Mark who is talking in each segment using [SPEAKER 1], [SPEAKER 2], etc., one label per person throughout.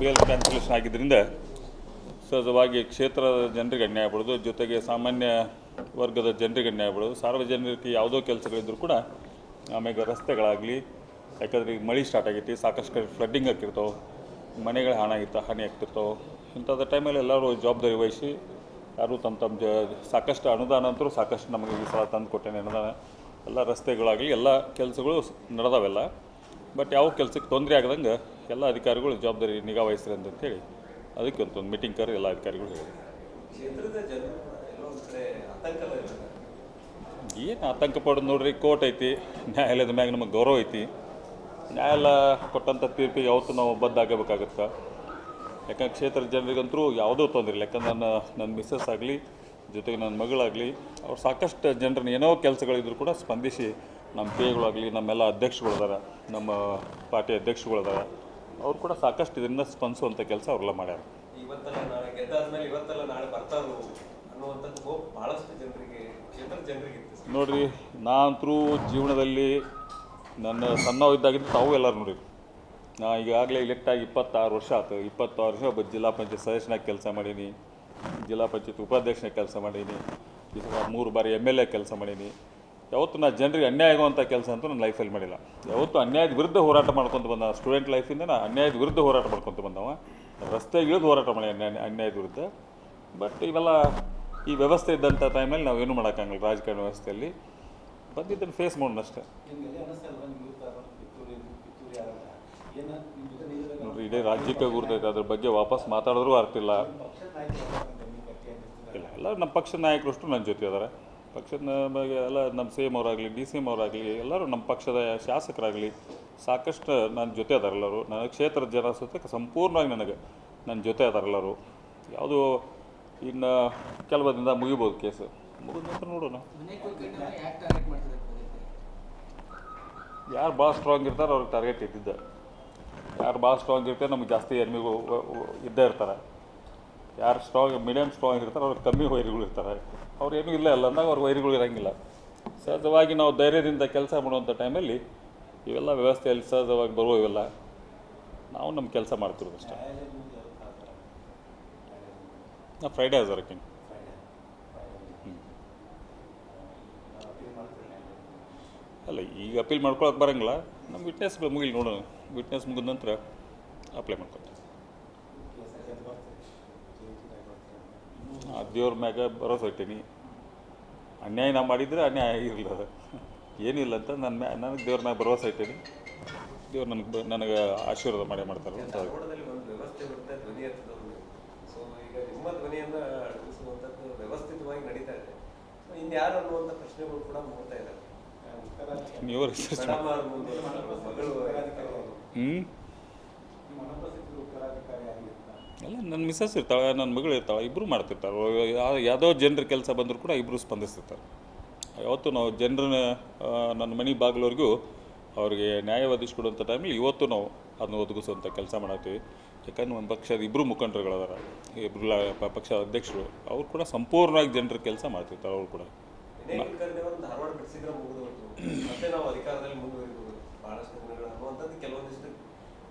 [SPEAKER 1] Bale cancellation ಆಗಿದ್ದರಿಂದ ಸಹಜವಾಗಿ ಕ್ಷೇತ್ರದ ಜನರಿಗೆ ಅನ್ಯಾಯ ಆಗ್ಬಿಡೋದು ಜೊತೆಗೆ ಸಾಮಾನ್ಯ ವರ್ಗದ ಜನರಿಗೆ ಅನ್ಯಾಯ ಆಗ್ಬಿಡೋದು ಸಾರ್ವಜನಿಕರಿಗೆ ಯಾವುದೋ ಕೆಲಸಗಳಿದ್ದರೂ ಕೂಡ ಆಮೇಲೆ ರಸ್ತೆಗಳಾಗಲಿ, ಯಾಕಂದ್ರೆ ಈಗ ಮಳೆ ಸ್ಟಾರ್ಟ್ ಆಗೈತಿ, ಸಾಕಷ್ಟು ಕಡೆ ಫ್ಲಡ್ಡಿಂಗ್ ಆಗ್ತಿರ್ತಾವೆ, ಮನೆಗಳ ಹಾನಿ ಆಗಿರ್ತಾವೆ ಹಾನಿ ಆಗ್ತಿರ್ತಾವೆ, ಇಂಥದ್ದು ಟೈಮಲ್ಲಿ ಎಲ್ಲರೂ ಜವಾಬ್ದಾರಿ ವಹಿಸಿ, ಯಾರು ತಮ್ಮ ತಮ್ಮ ಜ, ಸಾಕಷ್ಟು ಅನುದಾನ ಅಂತೂ ಸಾಕಷ್ಟು ನಮಗೆ ಈ ಸಲ ತಂದು ಕೊಟ್ಟೇನೆ. ಅನುದಾನ, ಎಲ್ಲ ರಸ್ತೆಗಳಾಗಲಿ, ಎಲ್ಲ ಕೆಲಸಗಳು ನಡೆದವೆಲ್ಲ. ಬಟ್ ಯಾವ ಕೆಲಸಕ್ಕೆ ತೊಂದರೆ ಆಗದಂಗೆ ಎಲ್ಲ ಅಧಿಕಾರಿಗಳು ಜವಾಬ್ದಾರಿ ನಿಗಾ ವಹಿಸ್ರಿ ಅಂತೇಳಿ ಅದಕ್ಕೆ ಒಂದು ಮೀಟಿಂಗ್ ಕರೆ ಎಲ್ಲ ಅಧಿಕಾರಿಗಳು ಹೇಳಿ ಏನು ಆತಂಕ ಪಡೋದು ನೋಡ್ರಿ ಕೋರ್ಟ್ ಐತಿ ನ್ಯಾಯಾಲಯದ ಮ್ಯಾಗ ನಮಗೆ ಗೌರವ ಐತಿ. ನ್ಯಾಯಾಲಯ ಕೊಟ್ಟಂಥ ತೀರ್ಪಿಗೆ ಯಾವತ್ತು ನಾವು ಬದ್ದಾಗಬೇಕಾಗತ್ತೆ ಯಾಕಂದ್ರೆ ಕ್ಷೇತ್ರದ ಜನರಿಗಂತರೂ ಯಾವುದೂ ತೊಂದರೆ ಇಲ್ಲ ಯಾಕಂದ್ರೆ ನನ್ನ ನನ್ನ ಮಿಸ್ಸಸ್ ಆಗಲಿ ಜೊತೆಗೆ ನನ್ನ ಮಗಳಾಗಲಿ ಅವ್ರು ಸಾಕಷ್ಟು ಜನರನ್ನ ಏನೋ ಕೆಲಸಗಳಿದ್ರು ಕೂಡ ಸ್ಪಂದಿಸಿ ನಮ್ಮ ಪೇಗಳಾಗಲಿ ನಮ್ಮೆಲ್ಲ ಅಧ್ಯಕ್ಷಗಳಿದಾರ ನಮ್ಮ ಪಾರ್ಟಿ ಅಧ್ಯಕ್ಷಗಳಿದಾರ ಅವ್ರು ಕೂಡ ಸಾಕಷ್ಟು ಇದರಿಂದ ಸ್ಪಂದಿಸುವಂಥ ಕೆಲಸ ಅವರೆಲ್ಲ ಮಾಡ್ಯಾರ.
[SPEAKER 2] ಇವತ್ತಲ್ಲ ನಾಳೆ ಗೆದ್ದಾದ್ಮೇಲೆ ಇವತ್ತಲ್ಲ ನಾಳೆ ಬರ್ತಾರು ಅನ್ನುವಂಥದ್ದು ಹೋಪ್ ಬಹಳಷ್ಟು ಜನರಿಗೆ ಕ್ಷೇತ್ರದ ಜನರಿಗೆ.
[SPEAKER 1] ನೋಡ್ರಿ ನಾನಂತರೂ ಜೀವನದಲ್ಲಿ ನನ್ನ ಸಣ್ಣವಿದ್ದಾಗಿದ್ದು ತಾವು ಎಲ್ಲರೂ ನೋಡಿ ನಾ ಈಗಾಗಲೇ ಇಲೆಕ್ಟ್ ಆಗಿ ಇಪ್ಪತ್ತಾರು ವರ್ಷ ಆಯ್ತು ಇಪ್ಪತ್ತಾರು ವರ್ಷ ಒಬ್ಬ ಜಿಲ್ಲಾ ಪಂಚಾಯತ್ ಸದಸ್ಯನಾಗಿ ಕೆಲಸ ಮಾಡೀನಿ. ಜಿಲ್ಲಾ ಪಂಚಾಯತ್ ಉಪಾಧ್ಯಕ್ಷನಾಗಿ ಕೆಲಸ ಮಾಡೀನಿ. ಈ ಸಲ ಮೂರು ಬಾರಿ ಎಂ ಎಲ್ ಎ ಕೆಲಸ ಮಾಡೀನಿ. ಯಾವತ್ತೂ ನಾ ಜನರಿಗೆ ಅನ್ಯಾಯ ಆಗುವಂಥ ಕೆಲಸ ಅಂತೂ ನನ್ನ ಲೈಫಲ್ಲಿ ಮಾಡಿಲ್ಲ. ಯಾವತ್ತೂ ಅನ್ಯಾಯದ ವಿರುದ್ಧ ಹೋರಾಟ ಮಾಡ್ಕೊಂತ ಬಂದ ಸ್ಟೂಡೆಂಟ್ ಲೈಫಿಂದ ನಾ ಅನ್ಯಾಯದ ವಿರುದ್ಧ ಹೋರಾಟ ಮಾಡ್ಕೊಂತ ಬಂದವ. ರಸ್ತೆ ಇಳಿದು ಹೋರಾಟ ಮಾಡಿ ಅನ್ಯಾಯ ಅನ್ಯಾಯದ ವಿರುದ್ಧ. ಬಟ್ ಇವೆಲ್ಲ ಈ ವ್ಯವಸ್ಥೆ ಇದ್ದಂಥ ಟೈಮಲ್ಲಿ ನಾವು ಏನು ಮಾಡೋಕ್ಕಾಗಲ್ಲ ರಾಜಕಾರಣ ವ್ಯವಸ್ಥೆಯಲ್ಲಿ. ಬಂದಿದ್ದನ್ನು ಫೇಸ್
[SPEAKER 3] ಮಾಡೋಣಷ್ಟೇ
[SPEAKER 1] ನೋಡ್ರಿ, ಇಡೀ ರಾಜ್ಯಕ್ಕೆ ಗುರ್ತೈತೆ ಅದ್ರ ಬಗ್ಗೆ ವಾಪಸ್ ಮಾತಾಡಿದ್ರೂ
[SPEAKER 3] ಅರ್ಥ
[SPEAKER 1] ಇಲ್ಲ. ಎಲ್ಲ ನಮ್ಮ ಪಕ್ಷ ನಾಯಕರಷ್ಟು ನನ್ನ ಜೊತೆ ಅದಾರೆ ಪಕ್ಷದ ಬಗ್ಗೆ ಎಲ್ಲ ನಮ್ಮ ಸಿ ಎಂ ಅವರಾಗಲಿ, ಡಿ ಸಿ ಎಂ ಅವರಾಗಲಿ, ಎಲ್ಲರೂ ನಮ್ಮ ಪಕ್ಷದ ಶಾಸಕರಾಗಲಿ ಸಾಕಷ್ಟು ನನ್ನ ಜೊತೆ ಅದಾರೆಲ್ಲರೂ ನನ್ನ ಕ್ಷೇತ್ರದ ಜನ ಸುತ್ತ ಸಂಪೂರ್ಣವಾಗಿ ನನಗೆ ನನ್ನ ಜೊತೆ ಅದಾರೆಲ್ಲರೂ ಯಾವುದು ಇನ್ನು ಕೆಲವು ಮುಗಿಬೋದು ಕೇಸು. ಮುಗಿದ ನಂತರ ನೋಡೋಣ. ಯಾರು ಭಾಳ ಸ್ಟ್ರಾಂಗ್ ಇರ್ತಾರೆ ಅವ್ರಿಗೆ ಟಾರ್ಗೆಟ್ ಇದ್ದಿದ್ದ ಯಾರು ಭಾಳ ಸ್ಟ್ರಾಂಗ್ ಇರ್ತಾರೆ ನಮ್ಗೆ ಜಾಸ್ತಿ ಎನಿಮಿಗಳು ಇದ್ದೇ ಇರ್ತಾರೆ. ಯಾರು ಸ್ಟ್ರಾಂಗ್ ಮೀಡಿಯಮ್ ಸ್ಟ್ರಾಂಗ್ ಇರ್ತಾರೆ ಅವ್ರಿಗೆ ಕಮ್ಮಿ ವೈರ್ಗಳು ಇರ್ತಾರೆ. ಅವ್ರು ಏನೂ ಇಲ್ಲ ಅಲ್ಲ ಅಂದಾಗ ಅವ್ರ ವೈರ್ಗಳು ಇರೋಂಗಿಲ್ಲ. ಸಹಜವಾಗಿ ನಾವು ಧೈರ್ಯದಿಂದ ಕೆಲಸ ಮಾಡುವಂಥ ಟೈಮಲ್ಲಿ ಇವೆಲ್ಲ ವ್ಯವಸ್ಥೆಯಲ್ಲಿ ಸಹಜವಾಗಿ ಬರುವ ಇವೆಲ್ಲ ನಾವು ನಮ್ಮ ಕೆಲಸ ಮಾಡ್ತಿರೋದು ಅಷ್ಟೇ. ನಾವು ಫ್ರೈಡೇ
[SPEAKER 3] ಮಾಡ್ತಾರೆ
[SPEAKER 1] ಅಲ್ಲ, ಈಗ ಅಪೀಲ್ ಮಾಡ್ಕೊಳಕ್ಕೆ ಬರೋಂಗಿಲ್ಲ. ನಮ್ಮ ವಿಟ್ನೆಸ್ ಮುಗಿಲಿ ನೋಡೋಣ. ವಿಟ್ನೆಸ್ ಮುಗಿದ ನಂತರ ಅಪ್ಲೈ ಮಾಡ್ಕೊತೀವಿ
[SPEAKER 3] ಕೇಸ್ ಅದು ಬರ್ತದೆ ಜೀವಿತದಾಗ ಬರ್ತದೆ ಇನ್ನೂ
[SPEAKER 1] ಆ ದೇವ್ರ ಮ್ಯಾಗ ಭರೋಸೆ ಇಟ್ಟೀನಿ. ಅನ್ಯಾಯ ನಾ ಮಾಡಿದರೆ ಅನ್ಯಾಯ ಇರಲಿಲ್ಲ. ಅದು ಏನಿಲ್ಲ ಅಂತ ನನ್ನ ಮ್ಯಾ ನನಗೆ ದೇವ್ರ ಮ್ಯಾಗ ಭರವಸೆ ಇಟ್ಟೀನಿ. ದೇವ್ರು ನನಗೆ ನನಗೆ ಆಶೀರ್ವಾದ ಮಾಡಿ ಮಾಡ್ತಾರೆ ಅಂತ ನೀವು ರಿಸರ್ಚ್ ಹ್ಞೂ ಎಲ್ಲ ನನ್ನ ಮಿಸ್ಸಸ್ ಇರ್ತಾಳೆ ನನ್ನ ಮಗಳು ಇರ್ತಾಳೆ ಇಬ್ಬರು ಮಾಡ್ತಿರ್ತಾರೆ. ಯಾವುದೋ ಜನರ ಕೆಲಸ ಬಂದರೂ ಕೂಡ ಇಬ್ಬರು ಸ್ಪಂದಿಸ್ತಿರ್ತಾರೆ. ಯಾವತ್ತು ನಾವು ಜನರನ್ನ ನನ್ನ ಮನೆ ಬಾಗಿಲವ್ರಿಗೂ ಅವ್ರಿಗೆ ನ್ಯಾಯ ಒದಗಿಸ್ಕೊಡುವಂಥ ಟೈಮಲ್ಲಿ ಇವತ್ತು ನಾವು ಅದನ್ನು ಒದಗಿಸುವಂಥ ಕೆಲಸ ಮಾಡತ್ತೀವಿ ಯಾಕಂದ್ರೆ ಒಂದು ಪಕ್ಷದ ಇಬ್ಬರು ಮುಖಂಡರುಗಳದಾರ ಇಬ್ಬರು ಪಕ್ಷದ ಅಧ್ಯಕ್ಷರು, ಅವ್ರು ಕೂಡ ಸಂಪೂರ್ಣವಾಗಿ ಜನರ ಕೆಲಸ ಮಾಡ್ತಿರ್ತಾರೆ, ಅವ್ರು ಕೂಡ.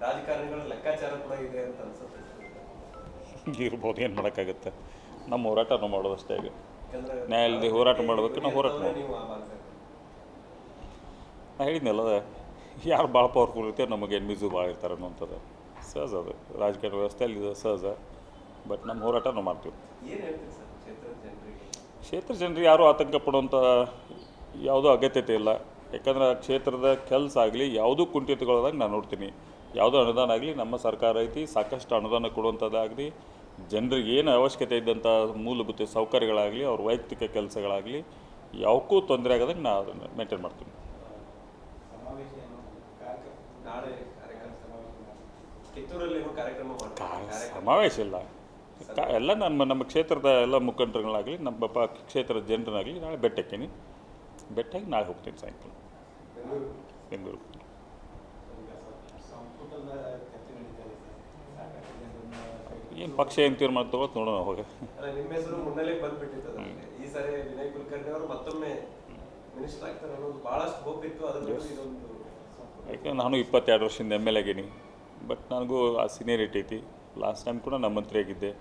[SPEAKER 2] ರಾಜಕಾರಣಿಗಳ ಲೆಕ್ಕಾಚಾರ ಕೂಡ ಇದೆ ಅಂತ ಅನ್ಸುತ್ತೆ.
[SPEAKER 1] ಇರ್ಬೋದು ಏನು ಮಾಡೋಕ್ಕಾಗುತ್ತೆ? ನಮ್ಮ ಹೋರಾಟನೂ ಮಾಡೋದು ಅಷ್ಟೇ ಈಗ.
[SPEAKER 2] ನ್ಯಾಯಾಲಯದಲ್ಲಿ
[SPEAKER 1] ನ್ಯಾಯಾಲಯದ ಹೋರಾಟ ಮಾಡ್ಬೇಕು, ನಾವು ಹೋರಾಟ
[SPEAKER 2] ಮಾಡೋದು
[SPEAKER 1] ನಾನು ಹೇಳಿದ್ನಲ್ಲ ಯಾರು ಭಾಳ ಪವರ್ಫುಲ್ ಇರ್ತಾರೆ ನಮಗೆ ಎನ್ಮಿಸು ಭಾಳ ಇರ್ತಾರೆ ಅನ್ನೋಂಥದ್ದು ಸಹಜ ಅದು. ರಾಜಕೀಯ ವ್ಯವಸ್ಥೆಯಲ್ಲಿ ಇದು ಸಹಜ. ಬಟ್ ನಮ್ಮ ಹೋರಾಟನೂ ಮಾಡ್ತೀವಿ. ಕ್ಷೇತ್ರ ಜನರಿಗೆ ಯಾರೂ ಆತಂಕ ಪಡುವಂಥ ಯಾವುದೂ ಅಗತ್ಯತೆ ಇಲ್ಲ. ಯಾಕಂದ್ರೆ ಕ್ಷೇತ್ರದ ಕೆಲಸ ಆಗಲಿ ಯಾವುದೂ ಕುಂಠಿತಗೊಳ್ಳೋದಾಗ ನಾನು ನೋಡ್ತೀನಿ. ಯಾವುದೋ ಅನುದಾನ ಆಗಲಿ ನಮ್ಮ ಸರ್ಕಾರ ಐತಿ ಸಾಕಷ್ಟು ಅನುದಾನ ಕೊಡುವಂಥದ್ದಾಗಲಿ ಜನರಿಗೆ ಏನು ಅವಶ್ಯಕತೆ ಇದ್ದಂಥ ಮೂಲಭೂತ ಸೌಕರ್ಯಗಳಾಗಲಿ ಅವ್ರ ವೈಯಕ್ತಿಕ ಕೆಲಸಗಳಾಗಲಿ ಯಾವಕ್ಕೂ ತೊಂದರೆ ಆಗದಂಗೆ ನಾನು ಅದನ್ನು ಮೇಂಟೈನ್ ಮಾಡ್ತೀನಿ.
[SPEAKER 3] ಸಮಾವೇಶ
[SPEAKER 1] ಇಲ್ಲ. ಎಲ್ಲ ನಮ್ಮ ನಮ್ಮ ಕ್ಷೇತ್ರದ ಎಲ್ಲ ಮುಖಂಡರುಗಳಾಗಲಿ ನಮ್ಮ ಪ ಕ್ಷೇತ್ರದ ಜನರನ್ನಾಗಲಿ ನಾಳೆ ಬೆಟ್ಟಕ್ಕೇನೆ ಬೆಟ್ಟಾಗಿ ನಾಳೆ ಹೋಗ್ತೀನಿ ಸಾಯಂಕಾಲ.
[SPEAKER 2] ಬೆಂಗಳೂರು
[SPEAKER 1] ಬೆಂಗಳೂರು
[SPEAKER 3] ಈಗ ಸ್ವಲ್ಪ ಸಂಪುಟದ ಚರ್ಚೆ ನಡೀತಾ ಇದೆ ಸರ್ ಸಾಕಷ್ಟು ಜನರನ್ನ
[SPEAKER 1] ಏನು ಪಕ್ಷ ಏನು ತೀರ್ಮಾನ ತಗೊಳ್ತು ನೋಡೋಣ
[SPEAKER 2] ಹೋಗಿ ನಿಮ್ಮ ಹೆಸರು ಮುನ್ನೆಲೆಗೆ ಬಂದ್ಬಿಟ್ಟಿತ್ತು ಈ ಸಾರಿ ವಿನಯ್ ಕುಲಕರ್ಣಿ ಅವರು ಮತ್ತೊಮ್ಮೆ ಮಿನಿಸ್ಟರ್ ಆಗ್ತಾರೆ ಅನ್ನೋದು ಬಹಳಷ್ಟು ಹೋಪ್ ಇತ್ತು. ಅದ್ರ ಜೊತೆ ಇದೊಂದು
[SPEAKER 1] ಯಾಕಂದ್ರೆ ನಾನು ಇಪ್ಪತ್ತೆರಡು ವರ್ಷದಿಂದ ಎಂ ಎಲ್ ಆಗೀನಿ. ಬಟ್ ನನಗೂ ಆ ಸೀನಿಯರಿಟಿ ಐತಿ. ಲಾಸ್ಟ್ ಟೈಮ್ ಕೂಡ ನಮ್ಮ ಮಂತ್ರಿ ಆಗಿದ್ದೆ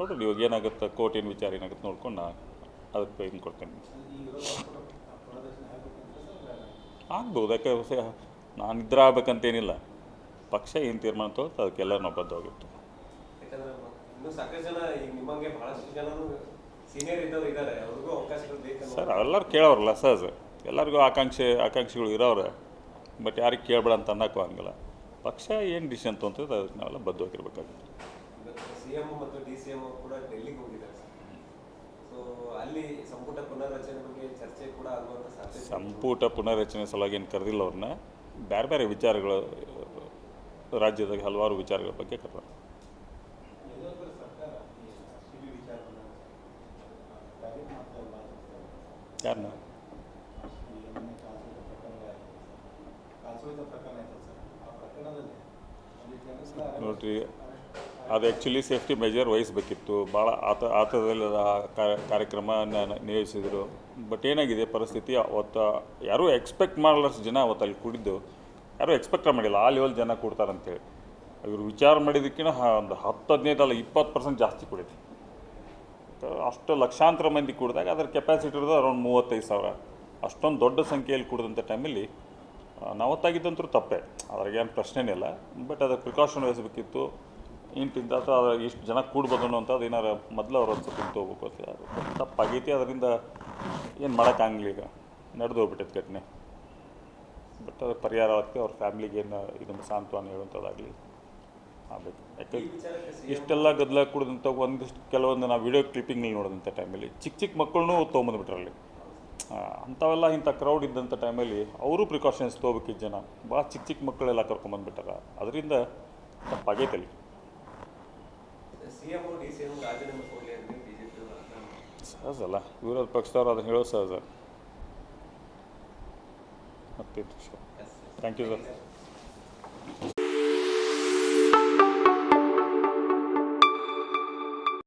[SPEAKER 1] ನೋಡ್ರಿ ಇವಾಗ ಏನಾಗುತ್ತೆ? ಏನು ವಿಚಾರ ಏನಾಗುತ್ತೆ ನೋಡ್ಕೊಂಡು ನಾನು ಅದಕ್ಕೆ ಇದು ಕೊಡ್ತೇನೆ. ಆಗ್ಬೋದು. ಯಾಕೆ ಸ- ನಾನು ಇದ್ರ ಆಗ್ಬೇಕಂತೇನಿಲ್ಲ. ಪಕ್ಷ ಏನು ತೀರ್ಮಾನ ತಗೋತ ಅದಕ್ಕೆಲ್ಲ ನಾವು ಬದ್ಧವಾಗಿತ್ತು.
[SPEAKER 2] ಇನ್ನೂ ಸಾಕಷ್ಟು ಜನ ಈಗ ನಿಮ್ಮಂಗೆ ಬಹಳಷ್ಟು ಜನನು ಸೀನಿಯರ್ ಇದ್ದವ್ರು ಇದ್ದಾರೆ. ಅವ್ರಿಗೂ ಅವಕಾಶಗಳು ಬೇಕನ್ನೋ
[SPEAKER 1] ಸರ್ ಅವೆಲ್ಲರೂ ಕೇಳೋರಲ್ಲ ಸಹಜ ಎಲ್ಲರಿಗೂ ಆಕಾಂಕ್ಷೆ ಆಕಾಂಕ್ಷಿಗಳು ಇರೋರೆ ಬಟ್ ಯಾರಿಗೆ ಕೇಳಬೇಡ ಅಂತ ಅನ್ನೋಕ್ಕೂ ಹಂಗಲ್ಲ. ಪಕ್ಷ ಏನು ಡಿಸಿಷನ್ ತೊಗೊಂತದೆ ಅದಕ್ಕೆ ನಾವೆಲ್ಲ ಬದ್ಧವಾಗಿರ್ಬೇಕಾಗುತ್ತೆ.
[SPEAKER 2] ಇವತ್ತು ಸಿ ಮತ್ತು ಡಿ ಸಿ ಎಂ ಕೂಡ ಡೆಲ್ಲಿಗೆ ಹೋಗಿದ್ದಾರೆ ಸೊ ಅಲ್ಲಿ ಸಂಪುಟ ಪುನರ್ರಚನೆ ಬಗ್ಗೆ ಚರ್ಚೆ ಕೂಡ ಆಗುವಂತ ಸಾಧ್ಯತೆ ಇದೆ.
[SPEAKER 1] ಸಂಪುಟ ಪುನರ್ರಚನೆ ಸಲುವಾಗಿ ಏನು ಕರೆದಿಲ್ಲ ಅವ್ರನ್ನ. ಬೇರೆ ಬೇರೆ ವಿಚಾರಗಳು ರಾಜ್ಯದಾಗ ಹಲವಾರು ವಿಚಾರಗಳ ಬಗ್ಗೆ ಕರೆದ
[SPEAKER 3] ಯಡಿಯೂರಪ್ಪರ ಸರ್ಕಾರ ಈ ಸಿ ಬಿ ವಿಚಾರ ಬಂದಾಗ ಟಾರ್ಗೆಟ್ ಮಾಡ್ತಾ ಇಲ್ಲ
[SPEAKER 1] ಯಾರನ್ನ
[SPEAKER 3] ಈ ಎಮ್ಮೆ ಕಾಲ್ಸೋದ ಪ್ರಕರಣ ಆಯ್ತು ಕಾಲ್ಸೋದ ಪ್ರಕರಣ ಆಯ್ತು ಸರ್ ಆ ಪ್ರಕರಣದಲ್ಲಿ ಅಲ್ಲಿ ಜನಗಳ
[SPEAKER 1] ನೋಡ್ರಿ, ಅದು ಆ್ಯಕ್ಚುಲಿ ಸೇಫ್ಟಿ ಮೆಜರ್ ವಹಿಸ್ಬೇಕಿತ್ತು ಭಾಳ ಆತ ಆತದಲ್ಲಿ ಕಾರ್ಯಕ್ರಮ ನಿಯೋಜಿಸಿದರು. ಬಟ್ ಏನಾಗಿದೆ, ಪರಿಸ್ಥಿತಿ ಅವತ್ತು, ಯಾರೂ ಎಕ್ಸ್ಪೆಕ್ಟ್ ಮಾಡಲಷ್ಟು ಜನ ಅವತ್ತು ಅಲ್ಲಿ ಕೂಡಿದ್ದು, ಯಾರೂ ಎಕ್ಸ್ಪೆಕ್ಟ್ ಮಾಡಿಲ್ಲ. ಆ ಲೆವೆಲ್ ಜನ ಕೊಡ್ತಾರಂತೇಳಿ. ಇವರು ವಿಚಾರ ಮಾಡಿದ್ದಕ್ಕಿಂತ ಒಂದು ಹತ್ತು ಹದಿನೈದು ಅಲ್ಲ, ಇಪ್ಪತ್ತು ಪರ್ಸೆಂಟ್ ಜಾಸ್ತಿ ಕೂಡಿದೆ. ಅಷ್ಟು ಲಕ್ಷಾಂತರ ಮಂದಿ ಕೂಡಿದಾಗ ಅದರ ಕೆಪಾಸಿಟಿ ಇರೋದು ಅರೌಂಡ್ ಮೂವತ್ತೈದು ಸಾವಿರ. ಅಷ್ಟೊಂದು ದೊಡ್ಡ ಸಂಖ್ಯೆಯಲ್ಲಿ ಕುಡಿದಂಥ ಟೈಮಲ್ಲಿ ನಾವತ್ತಾಗಿದ್ದಂತರೂ ತಪ್ಪೇ. ಅದ್ರಾಗೇನು ಪ್ರಶ್ನೆನೇ ಇಲ್ಲ. ಬಟ್ ಅದಕ್ಕೆ ಪ್ರಿಕಾಷನ್ ವಹಿಸಬೇಕಿತ್ತು. ಇಂಟಿಂದ ಅಥವಾ ಇಷ್ಟು ಜನ ಕೂಡ್ಬೋದು ಅನ್ನೋಂಥದ್ದು ಏನಾರು ಮೊದಲು ಅವ್ರು ಸ್ವಲ್ಪ ಹೋಗ್ಬೇಕು ಅಂತ ಅದು ತಪ್ಪಾಗೈತಿ, ಅದರಿಂದ ಏನು ಮಾಡೋಕ್ಕಾಗಲಿ ಈಗ. ನಡೆದು ಹೋಗ್ಬಿಟ್ಟೈತೆ ಘಟನೆ. ಬಟ್ ಅದು ಪರಿಹಾರ ಆಗಕ್ಕೆ ಅವ್ರ ಫ್ಯಾಮ್ಲಿಗೆ ಏನು ಇದನ್ನು ಸಾಂತ್ವನ ಹೇಳುವಂಥದ್ದಾಗಲಿ. ಆಗಬೇಕು ಯಾಕೆ?
[SPEAKER 2] ಈ ವಿಚಾರಕ್ಕೆ ಸಿ
[SPEAKER 1] ಇಷ್ಟೆಲ್ಲ ಗದ್ದಲ ಕುಡಿದಂಥ ಒಂದಿಷ್ಟು ಕೆಲವೊಂದು ನಾವು ವಿಡಿಯೋ ಕ್ಲಿಪ್ಪಿಂಗ್ನಲ್ಲಿ ನೋಡಿದಂಥ ಟೈಮಲ್ಲಿ ಚಿಕ್ಕ ಚಿಕ್ಕ ಮಕ್ಕಳನ್ನೂ ತೊಗೊಂಬಂದ್ಬಿಟ್ರಲ್ಲಿ ಅಂಥವೆಲ್ಲ ಇಂಥ ಕ್ರೌಡ್ ಇದ್ದಂಥ ಟೈಮಲ್ಲಿ ಅವರು ಪ್ರಿಕಾಷನ್ಸ್ ತೊಗೋಬೇಕಿದ್ದ ಜನ ಭಾಳ ಚಿಕ್ಕ ಚಿಕ್ಕ ಮಕ್ಕಳೆಲ್ಲ ಕರ್ಕೊಂಬಂದ್ಬಿಟ್ಟಾರ ಅದರಿಂದ ತಪ್ಪಾಗೈತಲ್ಲಿ. ಸಹಜ ಅಲ್ಲ. ವಿರೋಧ ಪಕ್ಷದವ್ರು ಅದನ್ನು ಹೇಳೋದು ಸಹಜ. ಮತ್ತೆ ಥ್ಯಾಂಕ್ ಯು ಸರ್